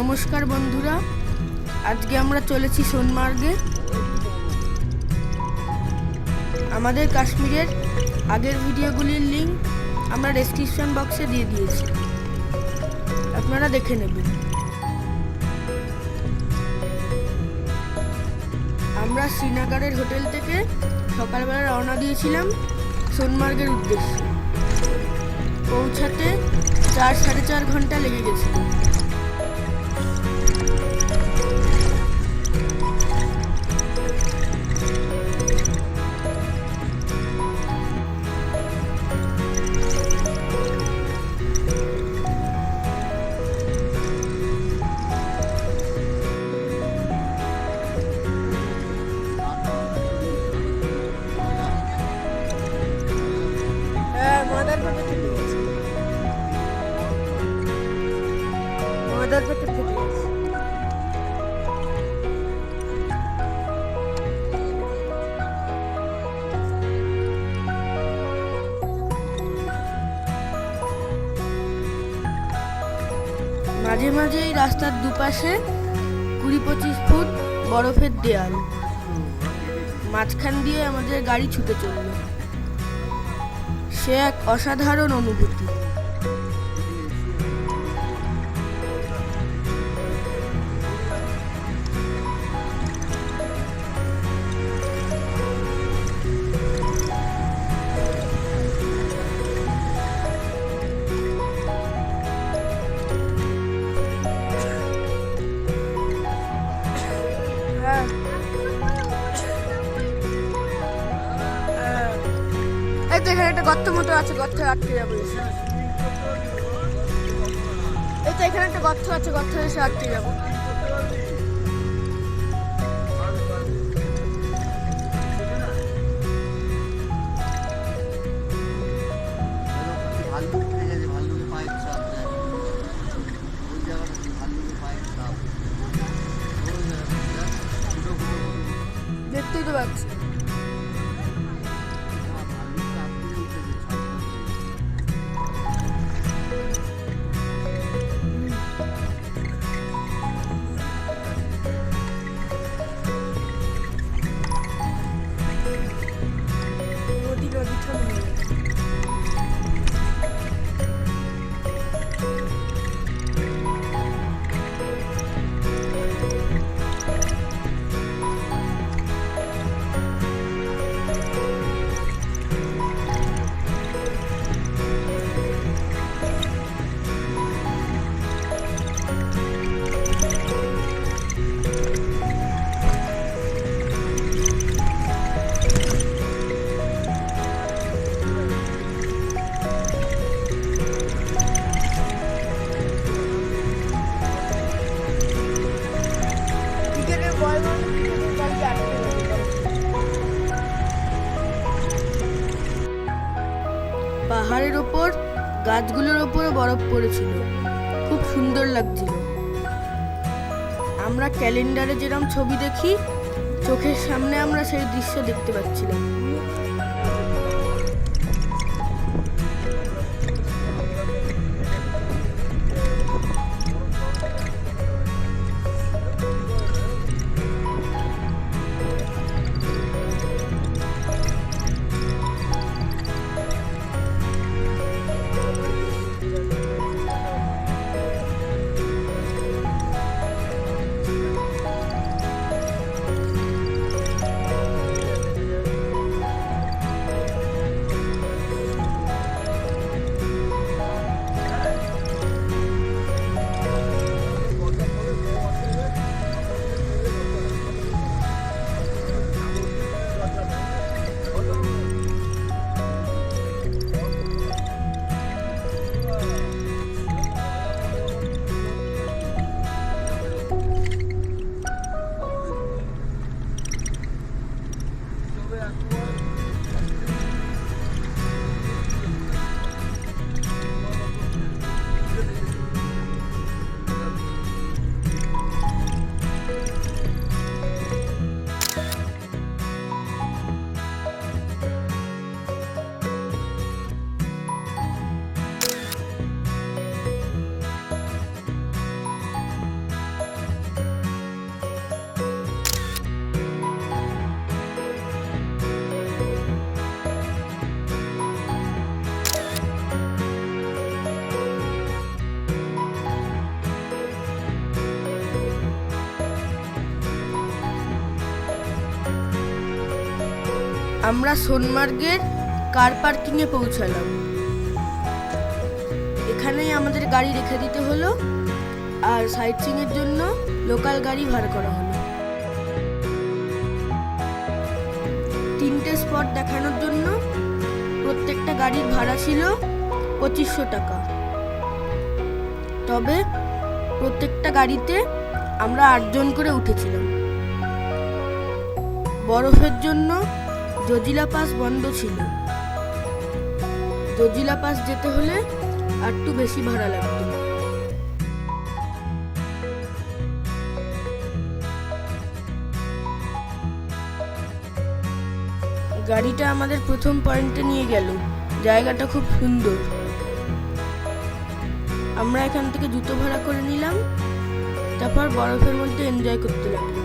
নমস্কার বন্ধুরা, আজকে আমরা চলেছি সোনমার্গে। আমাদের কাশ্মীরের আগের ভিডিওগুলির লিঙ্ক আমরা ডেসক্রিপশন বক্সে দিয়ে দিয়েছি। আপনারা দেখে নেবেন। আমরা শ্রীনগরের হোটেল থেকে সকালবেলা রওনা দিয়েছিলাম সোনমার্গের উদ্দেশ্যে। পৌঁছাতে চার সাড়ে চার ঘণ্টা লেগে গেছিল মাঝে মাঝে এই রাস্তার দুপাশে কুড়ি পঁচিশ ফুট বরফের দেয়াল। মাঝখান দিয়ে আমাদের গাড়ি ছুটে চলল। সে এক অসাধারণ অনুভূতি। তো এখানে একটা গর্ত মতো আছে গর্তে আটকে যাব। এই তো এখানে একটা গর্ত আছে, গর্ত এসে আটকে যাব ভাল্লুক উঠে গেছে পাহাড়ের ওপর, গাছগুলোর ওপরে বরফ পড়েছিল। খুব সুন্দর লাগছিল। আমরা ক্যালেন্ডারে যেরকম ছবি দেখি, চোখের সামনে আমরা সেই দৃশ্য দেখতে পাচ্ছিলাম। আমরা সোনমার্গের কার পার্কিংয়ে পৌঁছালাম। এখানেই আমাদের গাড়ি রেখে দিতে হলো আর সাইট সিংয়ের জন্য লোকাল গাড়ি ভাড়া করা হলো। তিনটে স্পট দেখানোর জন্য প্রত্যেকটা গাড়ির ভাড়া ছিল পঁচিশশো টাকা। তবে প্রত্যেকটা গাড়িতে আমরা আটজন করে উঠেছিলাম। বরফের জন্য জজিলা পাস বন্ধ ছিল। জজিলা পাস যেতে হলে একটু বেশি ভাড়া লাগতো। গাড়িটা আমাদের প্রথম পয়েন্টে নিয়ে গেল। জায়গাটা খুব সুন্দর। আমরা এখান থেকে জুতো ভাড়া করে নিলাম। তারপর বরফের মধ্যে এনজয় করতে লাগলাম।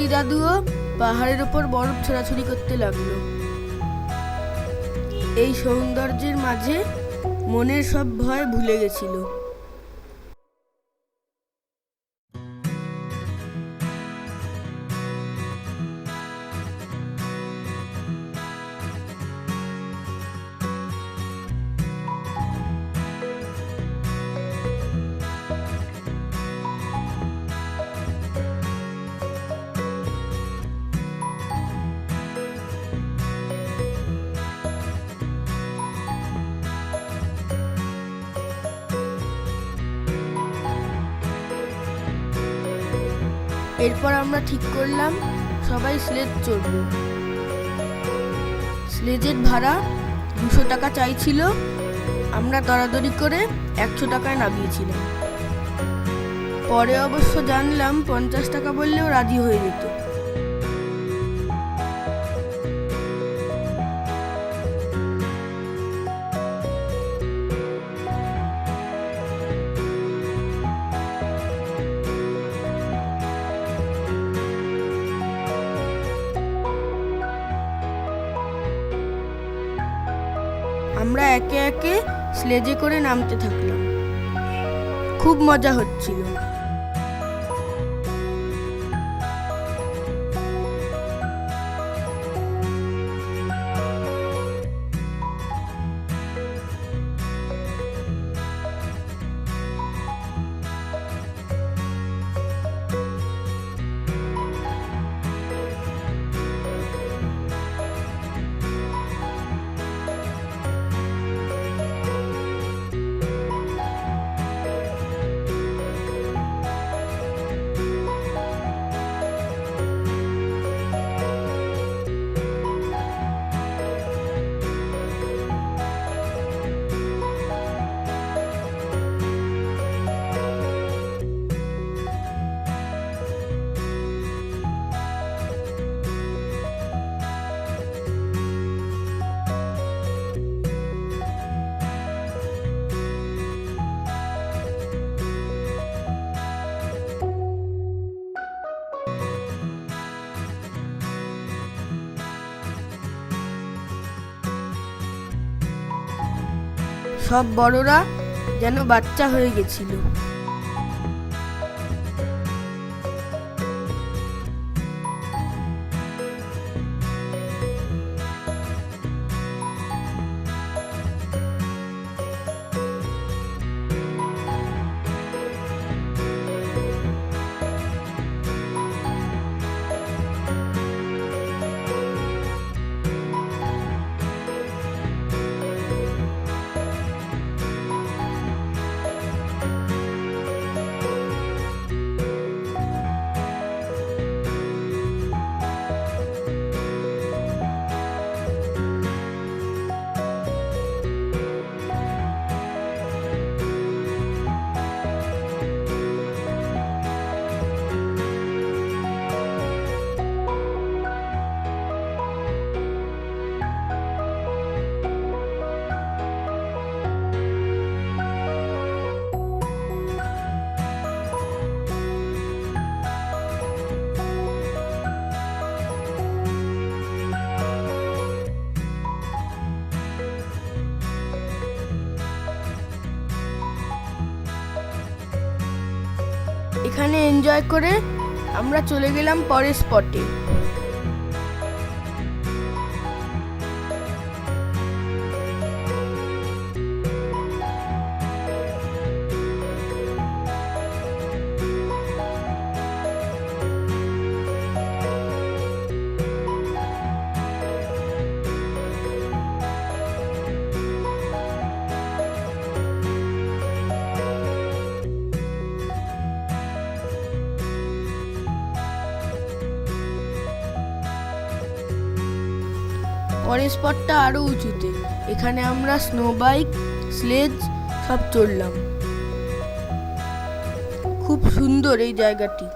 কুত্তি দাদুও পাহাড়ের ওপর বরফ ছোড়াছুড়ি করতে লাগল। এই সৌন্দর্যের মাঝে মনের সব ভয় ভুলে গেছিল। এরপর আমরা ঠিক করলাম, সবাই স্লেজ চড়ব স্লেজের ভাড়া দুশো টাকা চাইছিল, আমরা দরাদরি করে একশো টাকায় নামিয়েছিলাম। পরে অবশ্য জানলাম পঞ্চাশ টাকা বললেও রাজি হয়ে যেত। স্লেজে করে নামতে থাকলাম। খুব মজা হচ্ছিল। সব বড়রা যেন বাচ্চা হয়ে গেছিল। এখানে এনজয় করে আমরা চলে গেলাম পরের স্পটে পরের স্পটটা আরও উঁচুতে। এখানে আমরা স্নো বাইক স্লেজ সব চড়লাম। খুব সুন্দর এই জায়গাটি।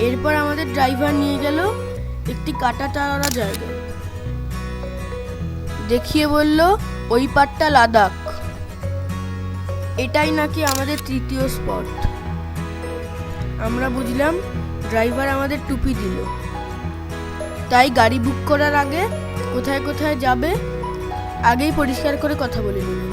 এরপর আমাদের ড্রাইভার নিয়ে গেল একটি কাটা চারা জায়গা। দেখিয়ে বলল, ওই পাটটা লাদাখ। এটাই নাকি আমাদের তৃতীয় স্পট। আমরা বুঝলাম, ড্রাইভার আমাদের টুপি দিল। তাই গাড়ি বুক করার আগে কোথায় কোথায় যাবে, আগেই পরিষ্কার করে কথা বলে নিল।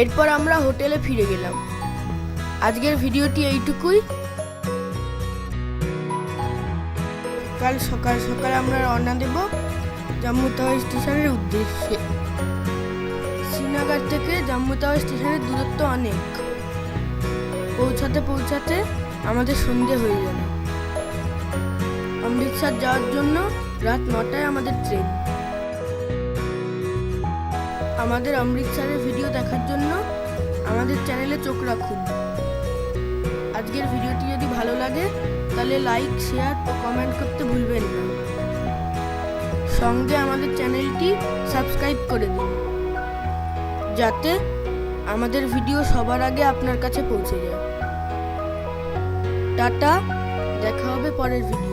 এরপর আমরা হোটেলে ফিরে গেলাম। আজকের ভিডিওটি এইটুকুই। কাল সকাল সকাল আমরা রওনা দেব জম্মু তাওয়া স্টেশনের উদ্দেশ্যে। শ্রীনগর থেকে জম্মু তাওয়া স্টেশনের দূরত্ব অনেক। পৌঁছাতে পৌঁছাতে আমাদের সন্ধে হয়ে যাবে অমৃতসর যাওয়ার জন্য রাত নটায় আমাদের ট্রেন। আমাদের অমৃতসরের ভিডিও দেখার জন্য আমাদের চ্যানেলে চোখ রাখুন। আজকের ভিডিওটি যদি ভালো লাগে, তাহলে লাইক শেয়ার ও কমেন্ট করতে ভুলবেন না। সঙ্গে আমাদের চ্যানেলটি সাবস্ক্রাইব করে দিন। যাতে আমাদের ভিডিও সবার আগে আপনার কাছে পৌঁছে যায়। টাটা, দেখা হবে পরের ভিডিও